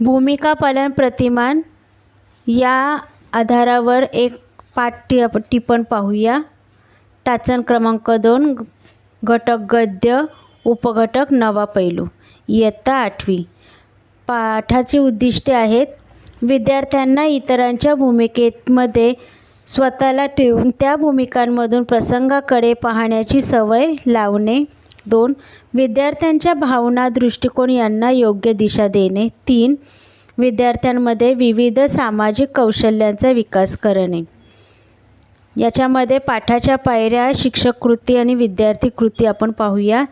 भूमिका पालन प्रतिमान या आधारावर एक पाठ टिपण पाहूया. टाचन क्रमांक दोन घटक गद्य उपघटक नवा पैलू. इयत्ता आठवी. पाठाची उद्दिष्टे आहेत विद्यार्थ्यांना इतरांच्या भूमिकेमध्ये स्वतःला ठेवून त्या भूमिकांमधून प्रसंगाकडे पाहण्याची सवय लावणे. दोन विद्यार्थ्यांच्या भावना दृष्टिकोन यांना योग्य दिशा देणे. तीन विद्यार्थ्यांमध्ये विविध सामाजिक कौशल्यांचा विकास करणे. याच्यामध्ये पाठाच्या पायऱ्या शिक्षक कृती आणि विद्यार्थी कृती आपण पाहूया.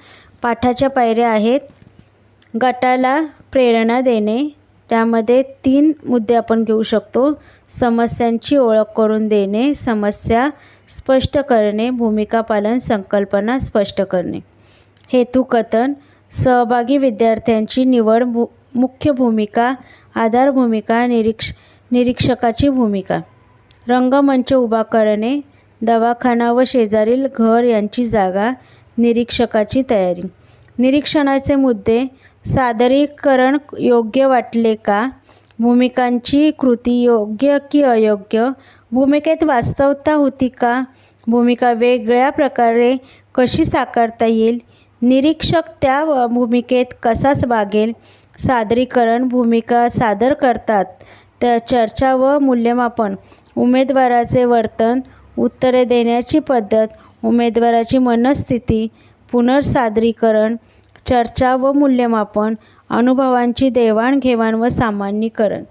पाठाच्या पायऱ्या आहेत गटाला प्रेरणा देणे. त्यामध्ये तीन मुद्दे आपण घेऊ शकतो. समस्यांची ओळख करून देणे समस्या स्पष्ट करणे भूमिका पालन संकल्पना स्पष्ट करणे. हेतुकथन सहभागी विद्यार्थ्यांची निवड भू मुख्य भूमिका आधार भूमिका निरीक्ष निरीक्षकाची भूमिका. रंगमंच उभा करणे दवाखाना व शेजारील घर यांची जागा निरीक्षकाची तयारी. निरीक्षणाचे मुद्दे सादरीकरण योग्य वाटले का? भूमिकांची कृती योग्य की अयोग्य? भूमिकेत वास्तवता होती का? भूमिका वेगळ्या प्रकारे कशी साकारता येईल? निरीक्षक त्या भूमिकेत कसाच वागेल सादरीकरण भूमिका सादर करतात. त्या चर्चा व मूल्यमापन उमेदवाराचे वर्तन उत्तरे देण्याची पद्धत उमेदवाराची मनस्थिती पुनर्सादरीकरण चर्चा व मूल्यमापन अनुभवांची देवाणघेवाण व सामान्यीकरण.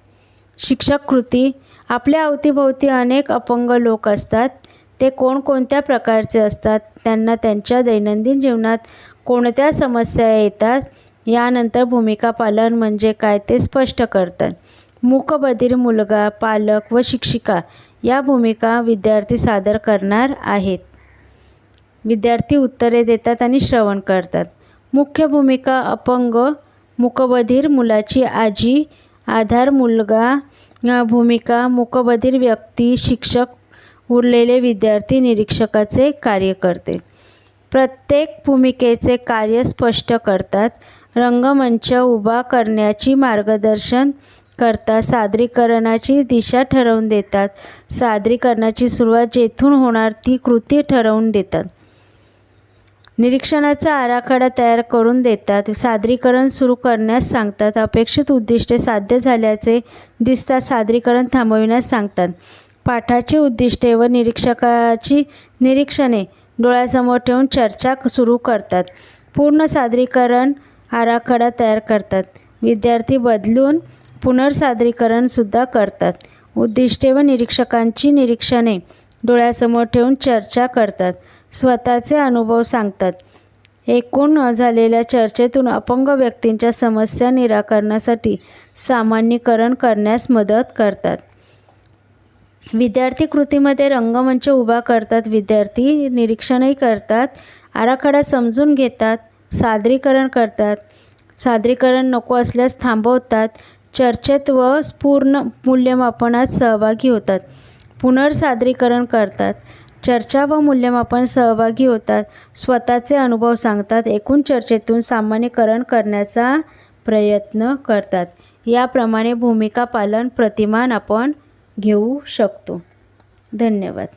शिक्षक कृती आपल्या अवतीभोवती अनेक अपंग लोक असतात. ते कोणकोणत्या प्रकारचे असतात? त्यांना त्यांच्या दैनंदिन जीवनात कोणत्या समस्या येतात यानंतर भूमिका पालन म्हणजे काय ते स्पष्ट करतात. मूकबधीर मुलगा पालक व शिक्षिका या भूमिका विद्यार्थी सादर करणार आहेत. विद्यार्थी उत्तरे देतात आणि श्रवण करतात. मुख्य भूमिका अपंग मुकबधीर मुलाची आजी आधार मुलगा भूमिका मुकबधीर व्यक्ती शिक्षक उरलेले विद्यार्थी निरीक्षकाचे कार्य करते. प्रत्येक भूमिकेचे कार्य स्पष्ट करतात. रंगमंच उभा करण्याची मार्गदर्शन करतात. सादरीकरणाची दिशा ठरवून देतात. सादरीकरणाची सुरुवात जेथून होणार ती कृती ठरवून देतात. निरीक्षणाचा आराखडा तयार करून देतात. सादरीकरण सुरू करण्यास सांगतात. अपेक्षित उद्दिष्टे साध्य झाल्याचे दिसतात सादरीकरण थांबविण्यास सांगतात. पाठाची उद्दिष्टे व निरीक्षकाची निरीक्षणे डोळ्यासमोर ठेवून चर्चा सुरू करतात. पूर्ण सादरीकरण आराखडा तयार करतात. विद्यार्थी बदलून पुनर्सादरीकरणसुद्धा करतात. उद्दिष्टे व निरीक्षकांची निरीक्षणे डोळ्यासमोर ठेवून चर्चा करतात. स्वतःचे अनुभव सांगतात. एकूण झालेल्या चर्चेतून अपंग व्यक्तींच्या समस्या निराकरणासाठी सामान्यीकरण करण्यास मदत करतात. विद्यार्थी कृतीमध्ये रंगमंच उभा करतात. विद्यार्थी निरीक्षणही करतात. आराखडा समजून घेतात. सादरीकरण करतात. सादरीकरण नको असल्यास थांबवतात. चर्चेत व पूर्ण मूल्यमापनात सहभागी होतात. पुनर्सादरीकरण करतात. चर्चा व मूल्यमापन सहभागी होतात. स्वतःचे अनुभव सांगतात. एकूण चर्चेतून सामान्यीकरण करण्याचा प्रयत्न करतात. याप्रमाणे भूमिका पालन प्रतिमान आपण घेऊ शकतो. धन्यवाद.